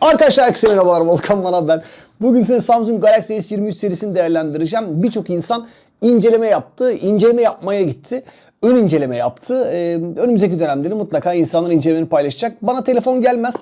Arkadaşlar herkese merhabalar Volkan bana ben. Bugün size Samsung Galaxy S23 serisini değerlendireceğim. Birçok insan inceleme yaptı, inceleme yapmaya gitti. Ön inceleme yaptı. Ee, önümüzdeki dönemleri mutlaka insanlar incelemeni paylaşacak. Bana telefon gelmez.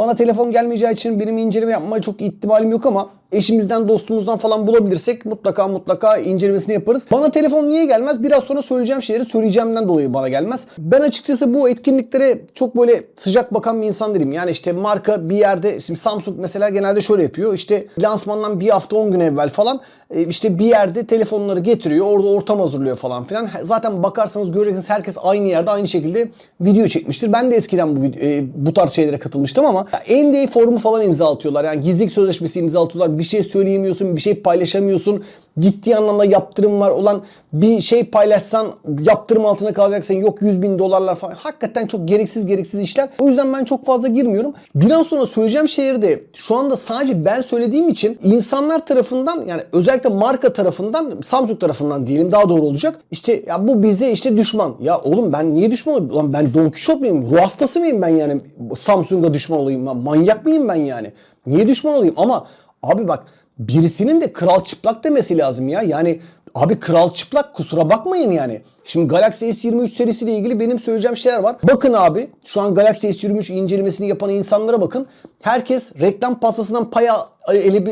Bana telefon gelmeyeceği için benim inceleme yapmaya çok ihtimalim yok ama eşimizden dostumuzdan falan bulabilirsek mutlaka mutlaka incelemesini yaparız. Bana telefon niye gelmez? Biraz sonra söyleyeceğim şeyleri söyleyeceğimden dolayı bana gelmez. Ben açıkçası bu etkinliklere çok böyle sıcak bakan bir insan değilim. Yani işte marka bir yerde şimdi Samsung mesela genelde şöyle yapıyor. İşte lansmandan bir hafta 10 gün evvel falan e, işte bir yerde telefonları getiriyor. Orada ortam hazırlıyor falan filan. Zaten bakarsanız göreceksiniz herkes aynı yerde aynı şekilde video çekmiştir. Ben de eskiden bu e, bu tarz şeylere katılmıştım ama ya NDA forumu falan imza atıyorlar. Yani gizlilik sözleşmesi imza atıyorlar. Bir şey söyleyemiyorsun, bir şey paylaşamıyorsun. Ciddi anlamda yaptırım var olan bir şey paylaşsan yaptırım altına kalacaksın. Yok 100 bin dolarlar falan. Hakikaten çok gereksiz gereksiz işler. O yüzden ben çok fazla girmiyorum. Biraz sonra söyleyeceğim şeyleri de şu anda sadece ben söylediğim için insanlar tarafından yani özellikle marka tarafından Samsung tarafından diyelim daha doğru olacak. İşte ya bu bize işte düşman. Ya oğlum ben niye düşman olayım? Ulan ben Don Quixote muyum? Ruh hastası mıyım ben yani? Samsung'a düşman olayım ben. Manyak mıyım ben yani? Niye düşman olayım? Ama abi bak birisinin de kral çıplak demesi lazım ya. Yani abi kral çıplak kusura bakmayın yani. Şimdi Galaxy S23 serisiyle ilgili benim söyleyeceğim şeyler var. Bakın abi şu an Galaxy S23 incelemesini yapan insanlara bakın. Herkes reklam pastasından pay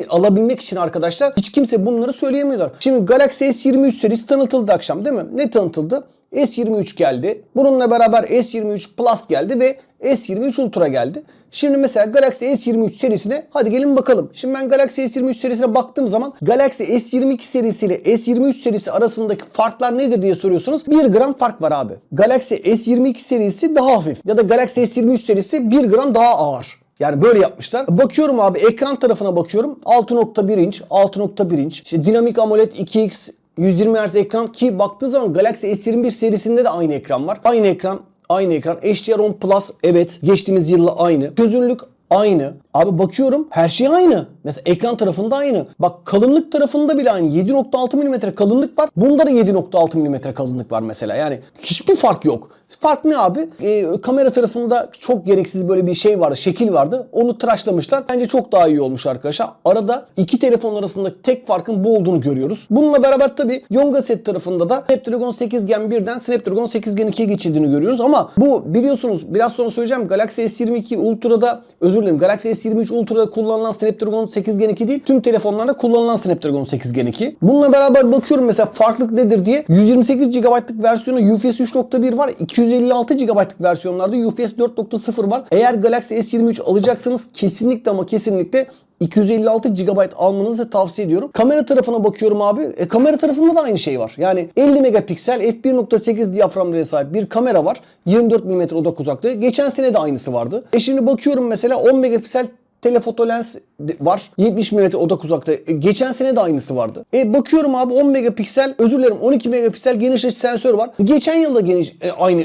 alabilmek için arkadaşlar hiç kimse bunları söyleyemiyorlar. Şimdi Galaxy S23 serisi tanıtıldı akşam değil mi? Ne tanıtıldı? S23 geldi. Bununla beraber S23 Plus geldi ve S23 Ultra geldi. Şimdi mesela Galaxy S23 serisine hadi gelin bakalım. Şimdi ben Galaxy S23 serisine baktığım zaman Galaxy S22 serisiyle S23 serisi arasındaki farklar nedir diye soruyorsunuz. 1 gram fark var abi. Galaxy S22 serisi daha hafif ya da Galaxy S23 serisi 1 gram daha ağır. Yani böyle yapmışlar. Bakıyorum abi ekran tarafına bakıyorum. 6.1 inç, 6.1 inç. İşte dinamik AMOLED 2X 120 Hz ekran ki baktığı zaman Galaxy S21 serisinde de aynı ekran var. Aynı ekran, aynı ekran. HDR10 Plus evet geçtiğimiz yılla aynı. Çözünürlük aynı. Abi bakıyorum her şey aynı. Mesela ekran tarafında aynı. Bak kalınlık tarafında bile aynı. 7.6 mm kalınlık var. Bunda da 7.6 mm kalınlık var mesela. Yani hiçbir fark yok. Fark ne abi? Ee, kamera tarafında çok gereksiz böyle bir şey vardı, şekil vardı. Onu tıraşlamışlar. Bence çok daha iyi olmuş arkadaşlar. Arada iki telefon arasında tek farkın bu olduğunu görüyoruz. Bununla beraber tabi Yonga set tarafında da Snapdragon 8 Gen 1'den Snapdragon 8 Gen 2'ye geçildiğini görüyoruz. Ama bu biliyorsunuz biraz sonra söyleyeceğim Galaxy S22 Ultra'da özür dilerim Galaxy S23 Ultra'da kullanılan Snapdragon 8 Gen 2 değil. Tüm telefonlarda kullanılan Snapdragon 8 Gen 2. Bununla beraber bakıyorum mesela farklılık nedir diye. 128 GB'lık versiyonu UFS 3.1 var. 256 GB'lık versiyonlarda UFS 4.0 var. Eğer Galaxy S23 alacaksanız kesinlikle ama kesinlikle 256 GB almanızı tavsiye ediyorum. Kamera tarafına bakıyorum abi. E, kamera tarafında da aynı şey var. Yani 50 megapiksel f1.8 diyaframlara sahip bir kamera var. 24 mm odak uzaklığı. Geçen sene de aynısı vardı. E şimdi bakıyorum mesela 10 megapiksel telefoto lens var. 70 mm odak uzaklığı. E, geçen sene de aynısı vardı. E bakıyorum abi 10 megapiksel özür dilerim 12 megapiksel geniş açı sensör var. Geçen yılda geniş e, aynı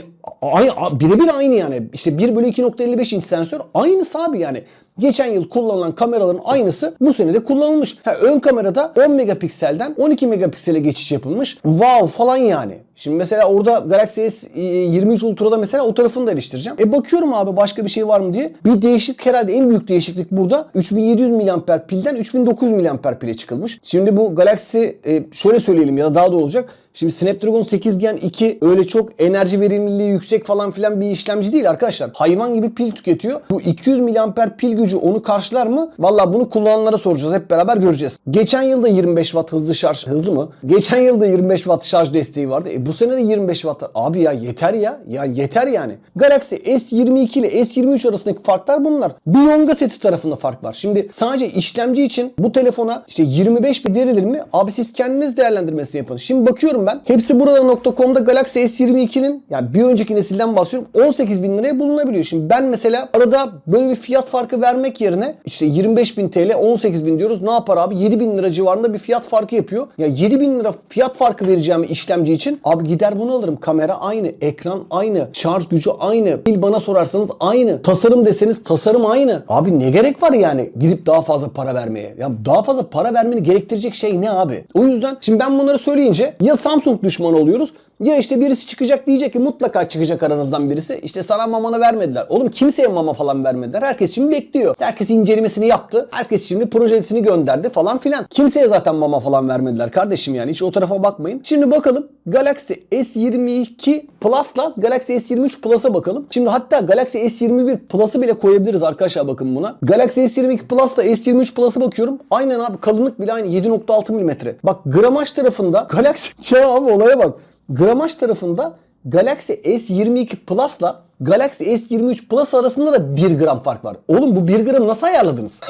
birebir aynı yani. İşte 1 bölü 2.55 inç sensör aynısı abi yani. Geçen yıl kullanılan kameraların aynısı bu sene de kullanılmış. Ha, ön kamerada 10 megapikselden 12 megapiksele geçiş yapılmış. Wow falan yani. Şimdi mesela orada Galaxy S23 Ultra'da mesela o tarafını da eleştireceğim. E bakıyorum abi başka bir şey var mı diye. Bir değişiklik herhalde en büyük değişiklik burada. 3700 mAh pilden 3900 mAh pile çıkılmış. Şimdi bu Galaxy e, şöyle söyleyelim ya da daha da olacak. Şimdi Snapdragon 8 Gen 2 öyle çok enerji verimliliği yüksek falan filan bir işlemci değil arkadaşlar. Hayvan gibi pil tüketiyor. Bu 200 mAh pil gücü onu karşılar mı? Valla bunu kullananlara soracağız. Hep beraber göreceğiz. Geçen yılda 25 Watt hızlı şarj. Hızlı mı? Geçen yılda 25 Watt şarj desteği vardı. E bu sene de 25 Watt. Abi ya yeter ya. Ya yeter yani. Galaxy S22 ile S23 arasındaki farklar bunlar. Bir Yonga seti tarafında fark var. Şimdi sadece işlemci için bu telefona işte 25 bir verilir mi? Abi siz kendiniz değerlendirmesini yapın. Şimdi bakıyorum ben. Hepsi burada.com'da Galaxy S22'nin yani bir önceki nesilden bahsediyorum 18 bin liraya bulunabiliyor. Şimdi ben mesela arada böyle bir fiyat farkı vermek yerine işte 25 bin TL 18 bin diyoruz. Ne yapar abi? 7 bin lira civarında bir fiyat farkı yapıyor. Ya 7 bin lira fiyat farkı vereceğim işlemci için abi gider bunu alırım. Kamera aynı, ekran aynı, şarj gücü aynı. Pil bana sorarsanız aynı. Tasarım deseniz tasarım aynı. Abi ne gerek var yani gidip daha fazla para vermeye? Ya daha fazla para vermeni gerektirecek şey ne abi? O yüzden şimdi ben bunları söyleyince ya Samsung düşmanı oluyoruz Ya işte birisi çıkacak diyecek ki mutlaka çıkacak aranızdan birisi. İşte sana mamanı vermediler. Oğlum kimseye mama falan vermediler. Herkes şimdi bekliyor. Herkes incelemesini yaptı. Herkes şimdi projesini gönderdi falan filan. Kimseye zaten mama falan vermediler kardeşim yani. Hiç o tarafa bakmayın. Şimdi bakalım Galaxy S22 Plus'la Galaxy S23 Plus'a bakalım. Şimdi hatta Galaxy S21 Plus'ı bile koyabiliriz arkadaşlar bakın buna. Galaxy S22 Plus'la S23 Plus'a bakıyorum. Aynen abi kalınlık bile aynı 7.6 mm. Bak gramaj tarafında Galaxy ya abi olaya bak. Gramaj tarafında Galaxy S22 Plus'la Galaxy S23 Plus arasında da 1 gram fark var. Oğlum bu 1 gramı nasıl ayarladınız?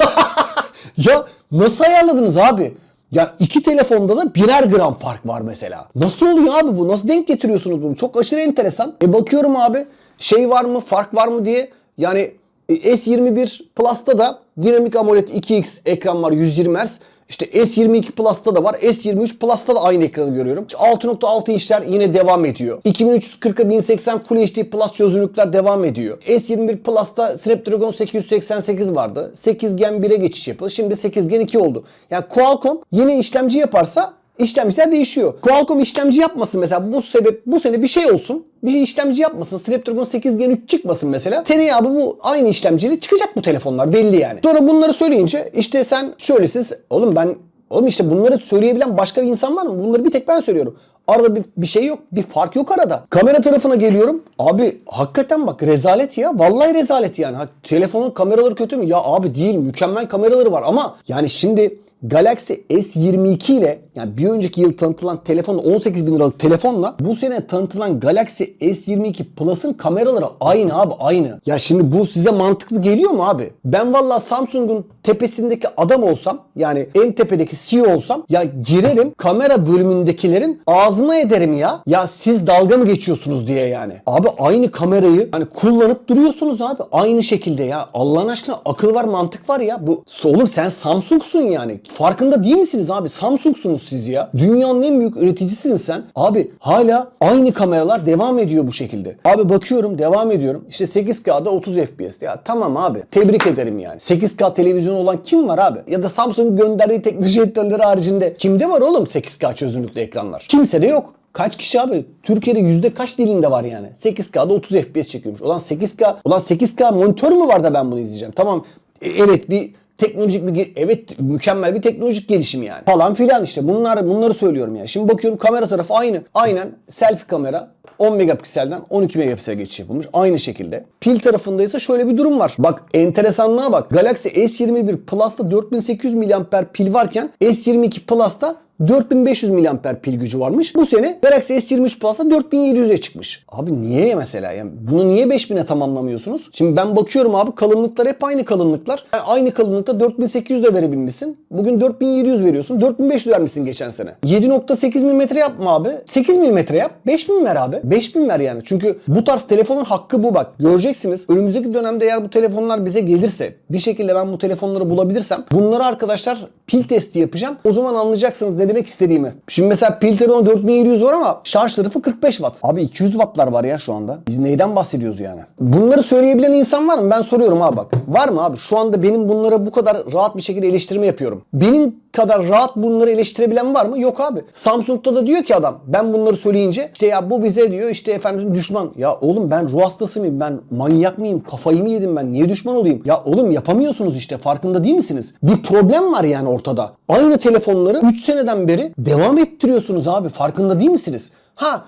ya nasıl ayarladınız abi? Ya iki telefonda da birer gram fark var mesela. Nasıl oluyor abi bu? Nasıl denk getiriyorsunuz bunu? Çok aşırı enteresan. E bakıyorum abi şey var mı fark var mı diye. Yani e, S21 Plus'ta da dinamik AMOLED 2X ekran var 120 Hz. İşte S22 Plus'ta da var. S23 Plus'ta da aynı ekranı görüyorum. 6.6 inçler yine devam ediyor. 2340'a 1080 Full HD Plus çözünürlükler devam ediyor. S21 Plus'ta Snapdragon 888 vardı. 8 Gen 1'e geçiş yapıldı. Şimdi 8 Gen 2 oldu. Yani Qualcomm yeni işlemci yaparsa işlemciler değişiyor. Qualcomm işlemci yapmasın mesela bu sebep bu sene bir şey olsun. Bir şey işlemci yapmasın. Snapdragon 8 Gen 3 çıkmasın mesela. Seneye abi bu aynı işlemciyle çıkacak bu telefonlar belli yani. Sonra bunları söyleyince işte sen şöylesin. Oğlum ben Oğlum işte bunları söyleyebilen başka bir insan var mı? Bunları bir tek ben söylüyorum. Arada bir, bir şey yok. Bir fark yok arada. Kamera tarafına geliyorum. Abi hakikaten bak rezalet ya. Vallahi rezalet yani. Ha, telefonun kameraları kötü mü? Ya abi değil. Mükemmel kameraları var ama yani şimdi Galaxy S22 ile yani bir önceki yıl tanıtılan telefon 18 bin liralık telefonla bu sene tanıtılan Galaxy S22 Plus'ın kameraları aynı abi aynı. Ya şimdi bu size mantıklı geliyor mu abi? Ben valla Samsung'un tepesindeki adam olsam yani en tepedeki CEO olsam ya girerim kamera bölümündekilerin ağzına ederim ya. Ya siz dalga mı geçiyorsunuz diye yani. Abi aynı kamerayı hani kullanıp duruyorsunuz abi. Aynı şekilde ya. Allah'ın aşkına akıl var mantık var ya. Bu oğlum sen Samsung'sun yani. Farkında değil misiniz abi? Samsung'sunuz siz ya. Dünyanın en büyük üreticisisin sen. Abi hala aynı kameralar devam ediyor bu şekilde. Abi bakıyorum devam ediyorum. İşte 8K'da 30 FPS. Ya tamam abi. Tebrik ederim yani. 8K televizyon olan kim var abi? Ya da Samsung gönderdiği teknoloji editörleri haricinde kimde var oğlum 8K çözünürlüklü ekranlar? Kimsede yok. Kaç kişi abi? Türkiye'de yüzde kaç dilinde var yani? 8K'da 30 FPS çekiyormuş. Ulan 8K, ulan 8K monitör mü var da ben bunu izleyeceğim? Tamam e, evet bir teknolojik bir evet mükemmel bir teknolojik gelişim yani. Falan filan işte bunlar bunları söylüyorum yani. Şimdi bakıyorum kamera tarafı aynı. Aynen selfie kamera 10 megapikselden 12 megapiksel geçiş yapılmış. Aynı şekilde. Pil tarafında ise şöyle bir durum var. Bak enteresanlığa bak. Galaxy S21 Plus'ta 4800 mAh pil varken S22 Plus'ta 4500 mAh pil gücü varmış. Bu sene Galaxy S23 Plus'a 4700'e çıkmış. Abi niye mesela? Yani bunu niye 5000'e tamamlamıyorsunuz? Şimdi ben bakıyorum abi kalınlıklar hep aynı kalınlıklar. Yani aynı kalınlıkta 4800 de verebilmişsin. Bugün 4700 veriyorsun. 4500 vermişsin geçen sene. 7.8 mm yapma abi. 8 mm yap. 5000 ver abi. 5000 ver yani. Çünkü bu tarz telefonun hakkı bu bak. Göreceksiniz. Önümüzdeki dönemde eğer bu telefonlar bize gelirse bir şekilde ben bu telefonları bulabilirsem bunları arkadaşlar pil testi yapacağım. O zaman anlayacaksınız ne demek istediğimi. Şimdi mesela pil tarafı 4700 var ama şarj tarafı 45 watt. Abi 200 wattlar var ya şu anda. Biz neyden bahsediyoruz yani? Bunları söyleyebilen insan var mı? Ben soruyorum abi bak. Var mı abi? Şu anda benim bunlara bu kadar rahat bir şekilde eleştirme yapıyorum. Benim kadar rahat bunları eleştirebilen var mı? Yok abi. Samsung'da da diyor ki adam ben bunları söyleyince işte ya bu bize diyor işte efendim düşman. Ya oğlum ben ruh hastası mıyım? Ben manyak mıyım? Kafayı mı yedim ben? Niye düşman olayım? Ya oğlum yapamıyorsunuz işte farkında değil misiniz? Bir problem var yani ortada. Aynı telefonları 3 seneden beri devam ettiriyorsunuz abi. Farkında değil misiniz? Ha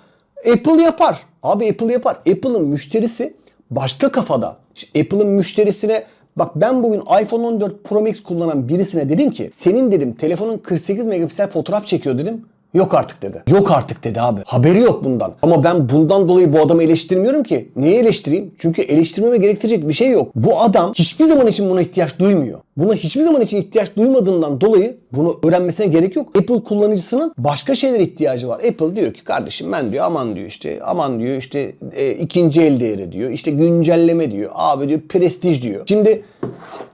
Apple yapar. Abi Apple yapar. Apple'ın müşterisi başka kafada. İşte Apple'ın müşterisine Bak ben bugün iPhone 14 Pro Max kullanan birisine dedim ki senin dedim telefonun 48 megapiksel fotoğraf çekiyor dedim. Yok artık dedi. Yok artık dedi abi. Haberi yok bundan. Ama ben bundan dolayı bu adamı eleştirmiyorum ki. Niye eleştireyim? Çünkü eleştirmeme gerektirecek bir şey yok. Bu adam hiçbir zaman için buna ihtiyaç duymuyor. Buna hiçbir zaman için ihtiyaç duymadığından dolayı bunu öğrenmesine gerek yok. Apple kullanıcısının başka şeylere ihtiyacı var. Apple diyor ki kardeşim ben diyor aman diyor işte aman diyor işte e, ikinci el değeri diyor. işte güncelleme diyor. Abi diyor prestij diyor. Şimdi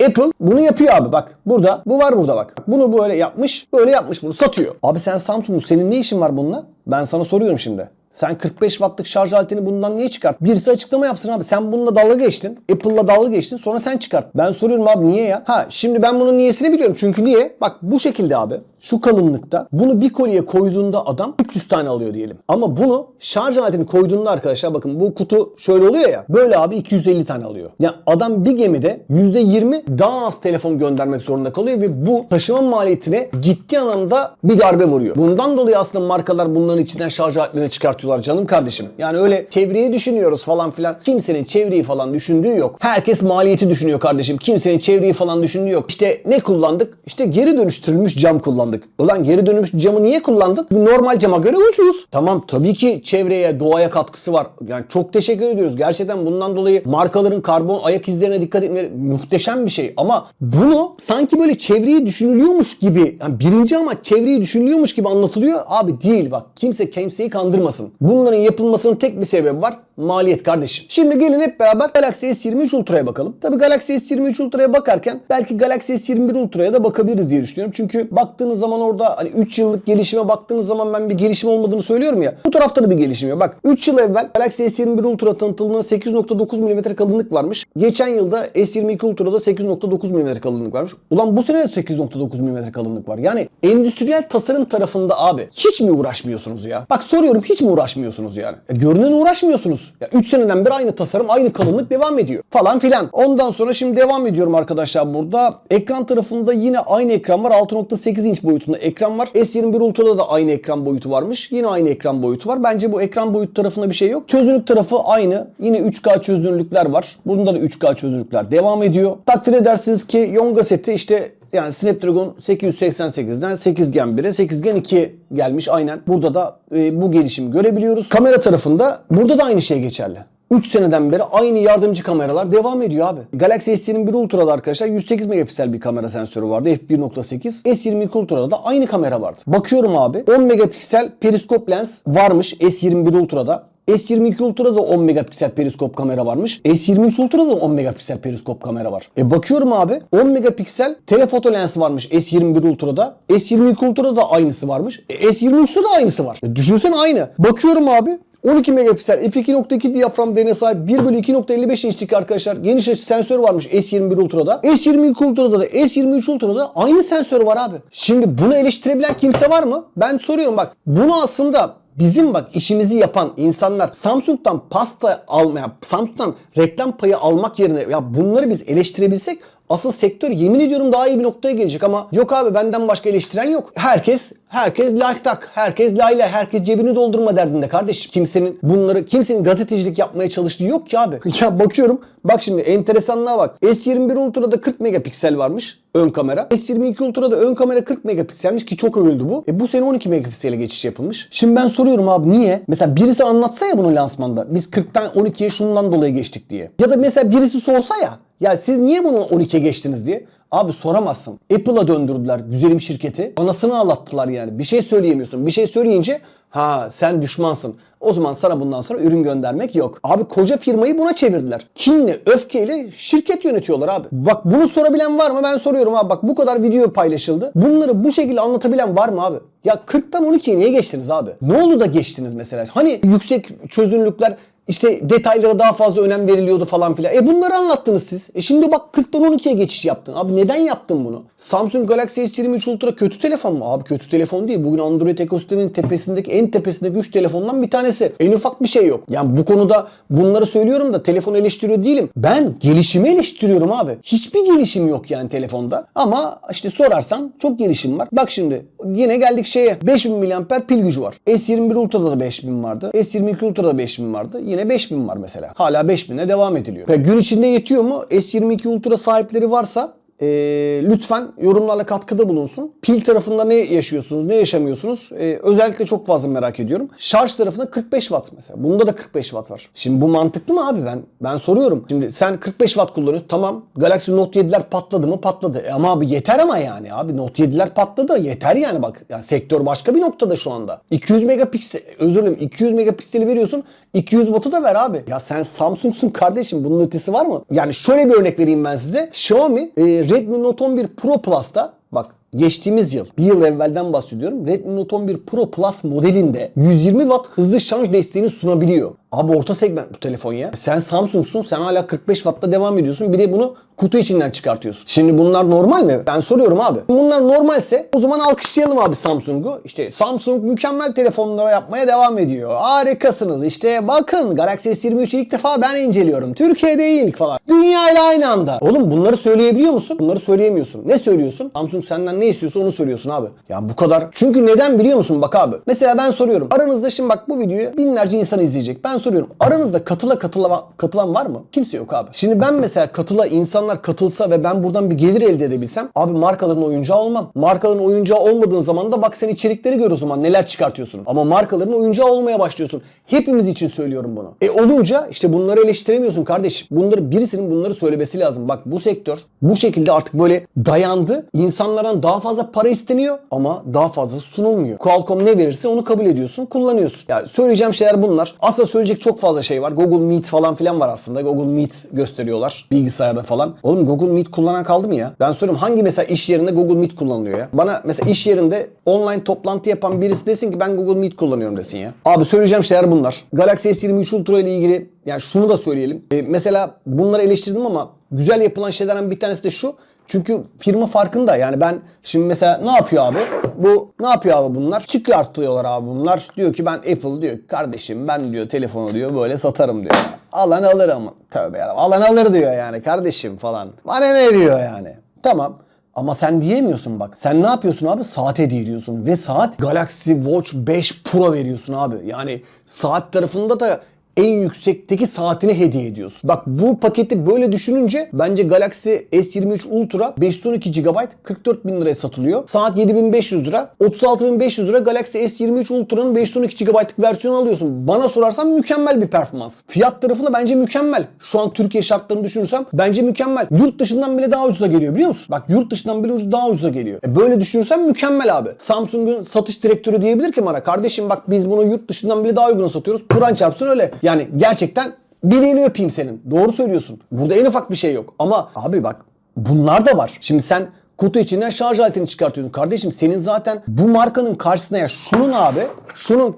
Apple bunu yapıyor abi bak. Burada bu var burada bak. Bunu böyle yapmış böyle yapmış bunu satıyor. Abi sen Samsung senin ne işin var bununla? Ben sana soruyorum şimdi. Sen 45 wattlık şarj aletini bundan niye çıkart? Birisi açıklama yapsın abi. Sen bununla dalga geçtin. Apple'la dalga geçtin. Sonra sen çıkart. Ben soruyorum abi niye ya? Ha şimdi ben bunun niyesini biliyorum. Çünkü niye? Bak bu şekilde abi. Şu kalınlıkta bunu bir kolye koyduğunda adam 300 tane alıyor diyelim. Ama bunu şarj aletini koyduğunda arkadaşlar bakın bu kutu şöyle oluyor ya böyle abi 250 tane alıyor. Yani adam bir gemide %20 daha az telefon göndermek zorunda kalıyor ve bu taşıma maliyetine ciddi anlamda bir darbe vuruyor. Bundan dolayı aslında markalar bunların içinden şarj aletlerini çıkartıyorlar canım kardeşim. Yani öyle çevreyi düşünüyoruz falan filan. Kimsenin çevreyi falan düşündüğü yok. Herkes maliyeti düşünüyor kardeşim. Kimsenin çevreyi falan düşündüğü yok. İşte ne kullandık? İşte geri dönüştürülmüş cam kullandık. Ulan geri dönüşmüş camı niye kullandık? Bu normal cama göre ucuz. Tamam tabii ki çevreye, doğaya katkısı var. Yani çok teşekkür ediyoruz. Gerçekten bundan dolayı markaların karbon ayak izlerine dikkat etmeleri muhteşem bir şey. Ama bunu sanki böyle çevreyi düşünülüyormuş gibi yani birinci amaç çevreyi düşünülüyormuş gibi anlatılıyor. Abi değil bak. Kimse kimseyi kandırmasın. Bunların yapılmasının tek bir sebebi var. Maliyet kardeşim. Şimdi gelin hep beraber Galaxy S23 Ultra'ya bakalım. Tabii Galaxy S23 Ultra'ya bakarken belki Galaxy S21 Ultra'ya da bakabiliriz diye düşünüyorum. Çünkü baktığınız zaman orada hani 3 yıllık gelişime baktığınız zaman ben bir gelişim olmadığını söylüyorum ya. Bu tarafta da bir gelişim yok. Bak 3 yıl evvel Galaxy S21 Ultra tanıtıldığında 8.9 mm kalınlık varmış. Geçen yılda S22 Ultra'da 8.9 mm kalınlık varmış. Ulan bu sene de 8.9 mm kalınlık var. Yani endüstriyel tasarım tarafında abi hiç mi uğraşmıyorsunuz ya? Bak soruyorum hiç mi uğraşmıyorsunuz yani? E, görünen uğraşmıyorsunuz. Ya 3 seneden beri aynı tasarım, aynı kalınlık devam ediyor. Falan filan. Ondan sonra şimdi devam ediyorum arkadaşlar burada. Ekran tarafında yine aynı ekran var. 6.8 inç boyutunda ekran var. S21 Ultra'da da aynı ekran boyutu varmış. Yine aynı ekran boyutu var. Bence bu ekran boyutu tarafında bir şey yok. Çözünürlük tarafı aynı. Yine 3K çözünürlükler var. Bunda da 3K çözünürlükler devam ediyor. Takdir edersiniz ki Yonga seti işte yani Snapdragon 888'den 8 Gen 1'e 8 Gen 2 gelmiş aynen. Burada da e, bu gelişimi görebiliyoruz. Kamera tarafında burada da aynı şey geçerli. 3 seneden beri aynı yardımcı kameralar devam ediyor abi. Galaxy S21 Ultra'da arkadaşlar 108 megapiksel bir kamera sensörü vardı f1.8. S22 Ultra'da da aynı kamera vardı. Bakıyorum abi 10 megapiksel periskop lens varmış S21 Ultra'da. S22 Ultra'da 10 megapiksel periskop kamera varmış. S23 Ultra'da da 10 megapiksel periskop kamera var. E bakıyorum abi 10 megapiksel telefoto lens varmış S21 Ultra'da. S22 Ultra'da da aynısı varmış. E S23'te de aynısı var. E düşünsene aynı. Bakıyorum abi 12 megapiksel f2.2 diyafram değerine sahip 1 bölü 2.55 inçlik arkadaşlar geniş açı sensör varmış S21 Ultra'da. S22 Ultra'da da S23 Ultra'da aynı sensör var abi. Şimdi bunu eleştirebilen kimse var mı? Ben soruyorum bak. Bunu aslında bizim bak işimizi yapan insanlar Samsung'dan pasta almaya, Samsung'dan reklam payı almak yerine ya bunları biz eleştirebilsek aslında sektör yemin ediyorum daha iyi bir noktaya gelecek ama yok abi benden başka eleştiren yok. Herkes herkes like tak, herkes layla, herkes cebini doldurma derdinde kardeşim. Kimsenin bunları kimsenin gazetecilik yapmaya çalıştığı yok ki abi. Ya bakıyorum bak şimdi enteresanlığa bak. S21 Ultra'da 40 megapiksel varmış ön kamera. S22 Ultra'da ön kamera 40 megapikselmiş ki çok övüldü bu. E bu sene 12 megapiksele geçiş yapılmış. Şimdi ben soruyorum abi niye? Mesela birisi anlatsa ya bunu lansmanda. Biz 40'tan 12'ye şundan dolayı geçtik diye. Ya da mesela birisi sorsa ya. Ya siz niye bunu 12'ye geçtiniz diye. Abi soramazsın. Apple'a döndürdüler güzelim şirketi. Anasını ağlattılar yani. Bir şey söyleyemiyorsun. Bir şey söyleyince ha sen düşmansın. O zaman sana bundan sonra ürün göndermek yok. Abi koca firmayı buna çevirdiler. Kinle, öfkeyle şirket yönetiyorlar abi. Bak bunu sorabilen var mı? Ben soruyorum abi. Bak bu kadar video paylaşıldı. Bunları bu şekilde anlatabilen var mı abi? Ya 40'tan 12'ye niye geçtiniz abi? Ne oldu da geçtiniz mesela? Hani yüksek çözünürlükler işte detaylara daha fazla önem veriliyordu falan filan. E bunları anlattınız siz. E şimdi bak 40'tan 12'ye geçiş yaptın. Abi neden yaptın bunu? Samsung Galaxy S23 Ultra kötü telefon mu? Abi kötü telefon değil. Bugün Android ekosisteminin tepesindeki en tepesindeki 3 telefondan bir tanesi. En ufak bir şey yok. Yani bu konuda bunları söylüyorum da telefon eleştiriyor değilim. Ben gelişimi eleştiriyorum abi. Hiçbir gelişim yok yani telefonda. Ama işte sorarsan çok gelişim var. Bak şimdi yine geldik şeye. 5000 mAh pil gücü var. S21 Ultra'da da 5000 vardı. S22 Ultra'da 5000 vardı. Yine 5000 var mesela. Hala 5000'e devam ediliyor. Ve gün içinde yetiyor mu? S22 Ultra sahipleri varsa e, lütfen yorumlarla katkıda bulunsun. Pil tarafında ne yaşıyorsunuz, ne yaşamıyorsunuz? E, özellikle çok fazla merak ediyorum. Şarj tarafında 45 watt mesela. Bunda da 45 watt var. Şimdi bu mantıklı mı abi ben? Ben soruyorum. Şimdi sen 45 watt kullanıyorsun. Tamam. Galaxy Note 7'ler patladı mı? Patladı. E ama abi yeter ama yani abi. Note 7'ler patladı. Yeter yani bak. Yani sektör başka bir noktada şu anda. 200 megapiksel, özür dilerim 200 megapikseli veriyorsun. 200 wattı da ver abi. Ya sen Samsung'sun kardeşim. Bunun ötesi var mı? Yani şöyle bir örnek vereyim ben size. Xiaomi e, Redmi Note 11 Pro Plus'ta bak geçtiğimiz yıl, bir yıl evvelden bahsediyorum. Redmi Note 11 Pro Plus modelinde 120 Watt hızlı şarj desteğini sunabiliyor. Abi orta segment bu telefon ya. Sen Samsung'sun sen hala 45 Watt'ta devam ediyorsun. Bir de bunu kutu içinden çıkartıyorsun. Şimdi bunlar normal mi? Ben soruyorum abi. Bunlar normalse o zaman alkışlayalım abi Samsung'u. İşte Samsung mükemmel telefonlara yapmaya devam ediyor. Harikasınız. İşte bakın Galaxy S23'ü ilk defa ben inceliyorum. Türkiye'de ilk falan. Dünya ile aynı anda. Oğlum bunları söyleyebiliyor musun? Bunları söyleyemiyorsun. Ne söylüyorsun? Samsung senden ne istiyorsa onu söylüyorsun abi. Ya bu kadar. Çünkü neden biliyor musun? Bak abi. Mesela ben soruyorum. Aranızda şimdi bak bu videoyu binlerce insan izleyecek. Ben soruyorum. Aranızda katıla katıla katılan var mı? Kimse yok abi. Şimdi ben mesela katıla insanlar katılsa ve ben buradan bir gelir elde edebilsem abi markaların oyuncağı olmam. Markaların oyuncağı olmadığın zaman da bak sen içerikleri gör o zaman neler çıkartıyorsun. Ama markaların oyuncağı olmaya başlıyorsun. Hepimiz için söylüyorum bunu. E olunca işte bunları eleştiremiyorsun kardeşim. Bunları birisinin bunları söylemesi lazım. Bak bu sektör bu şekilde artık böyle dayandı. İnsanlardan daha fazla para isteniyor ama daha fazla sunulmuyor. Qualcomm ne verirse onu kabul ediyorsun, kullanıyorsun. Ya söyleyeceğim şeyler bunlar. Aslında söyleyecek çok fazla şey var. Google Meet falan filan var aslında. Google Meet gösteriyorlar bilgisayarda falan. Oğlum Google Meet kullanan kaldı mı ya? Ben soruyorum hangi mesela iş yerinde Google Meet kullanılıyor ya? Bana mesela iş yerinde online toplantı yapan birisi desin ki ben Google Meet kullanıyorum desin ya. Abi söyleyeceğim şeyler bunlar. Galaxy S23 Ultra ile ilgili yani şunu da söyleyelim. E, mesela bunları eleştirdim ama güzel yapılan şeylerden bir tanesi de şu. Çünkü firma farkında yani ben şimdi mesela ne yapıyor abi? Bu ne yapıyor abi bunlar? Çıkartıyorlar abi bunlar. Diyor ki ben Apple diyor kardeşim ben diyor telefonu diyor böyle satarım diyor. Alan alır ama tövbe ya. Alan alır diyor yani kardeşim falan. Bana ne diyor yani? Tamam. Ama sen diyemiyorsun bak. Sen ne yapıyorsun abi? Saat hediye ediyorsun. Ve saat Galaxy Watch 5 Pro veriyorsun abi. Yani saat tarafında da en yüksekteki saatini hediye ediyorsun. Bak bu paketi böyle düşününce bence Galaxy S23 Ultra 512 GB 44 bin liraya satılıyor. Saat 7500 lira. 36500 lira Galaxy S23 Ultra'nın 512 GB'lık versiyonu alıyorsun. Bana sorarsan mükemmel bir performans. Fiyat tarafında bence mükemmel. Şu an Türkiye şartlarını düşünürsem bence mükemmel. Yurt dışından bile daha ucuza geliyor biliyor musun? Bak yurt dışından bile ucuz daha ucuza geliyor. E böyle düşünürsem mükemmel abi. Samsung'un satış direktörü diyebilir ki bana kardeşim bak biz bunu yurt dışından bile daha uyguna satıyoruz. Kur'an çarpsın öyle. Yani gerçekten bileğini öpeyim senin. Doğru söylüyorsun. Burada en ufak bir şey yok. Ama abi bak bunlar da var. Şimdi sen kutu içinden şarj aletini çıkartıyorsun. Kardeşim senin zaten bu markanın karşısına ya şunun abi, şunun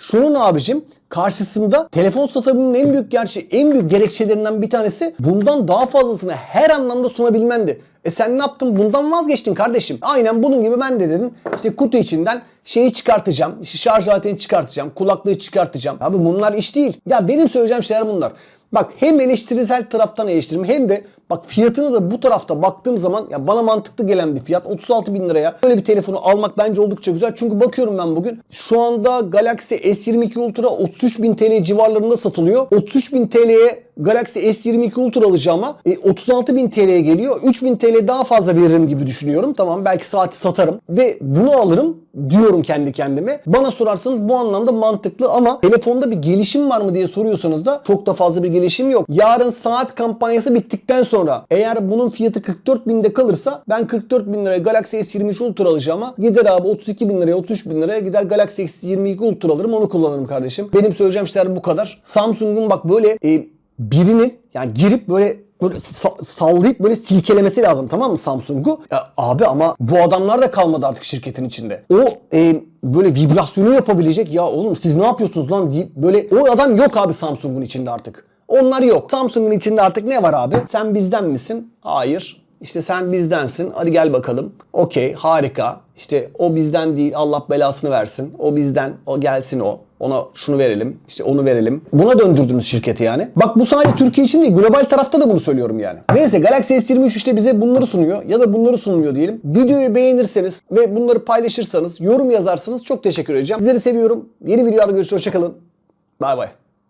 şunun abicim karşısında telefon satabilmenin en büyük gerçi en büyük gerekçelerinden bir tanesi bundan daha fazlasını her anlamda sunabilmendi. E sen ne yaptın? Bundan vazgeçtin kardeşim. Aynen bunun gibi ben de dedim. İşte kutu içinden şeyi çıkartacağım. işte şarj aletini çıkartacağım. Kulaklığı çıkartacağım. Abi bunlar iş değil. Ya benim söyleyeceğim şeyler bunlar. Bak hem eleştirisel taraftan eleştirim hem de bak fiyatını da bu tarafta baktığım zaman ya bana mantıklı gelen bir fiyat 36 bin liraya böyle bir telefonu almak bence oldukça güzel. Çünkü bakıyorum ben bugün şu anda Galaxy S22 Ultra 33 bin TL civarlarında satılıyor. 33 bin TL'ye Galaxy S22 Ultra alacağıma e, 36 bin TL'ye geliyor. 3 bin TL daha fazla veririm gibi düşünüyorum. Tamam belki saati satarım ve bunu alırım diyorum kendi kendime. Bana sorarsanız bu anlamda mantıklı ama telefonda bir gelişim var mı diye soruyorsanız da çok da fazla bir gelişim yok. Yarın saat kampanyası bittikten sonra eğer bunun fiyatı 44 binde kalırsa ben 44 bin liraya Galaxy S23 Ultra alacağıma gider abi 32 bin liraya 33 bin liraya gider Galaxy S22 Ultra alırım onu kullanırım kardeşim. Benim söyleyeceğim şeyler bu kadar. Samsung'un bak böyle e, birinin yani girip böyle böyle sa- sallayıp böyle silkelemesi lazım tamam mı Samsung'u? Ya abi ama bu adamlar da kalmadı artık şirketin içinde. O e, böyle vibrasyonu yapabilecek ya oğlum siz ne yapıyorsunuz lan deyip böyle o adam yok abi Samsung'un içinde artık. Onlar yok. Samsung'un içinde artık ne var abi? Sen bizden misin? Hayır. İşte sen bizdensin. Hadi gel bakalım. Okey harika. İşte o bizden değil Allah belasını versin. O bizden o gelsin o. Ona şunu verelim. işte onu verelim. Buna döndürdünüz şirketi yani. Bak bu sadece Türkiye için değil. Global tarafta da bunu söylüyorum yani. Neyse Galaxy S23 işte bize bunları sunuyor. Ya da bunları sunmuyor diyelim. Videoyu beğenirseniz ve bunları paylaşırsanız, yorum yazarsanız çok teşekkür edeceğim. Sizleri seviyorum. Yeni videolarda görüşürüz. Hoşçakalın. Bay bay.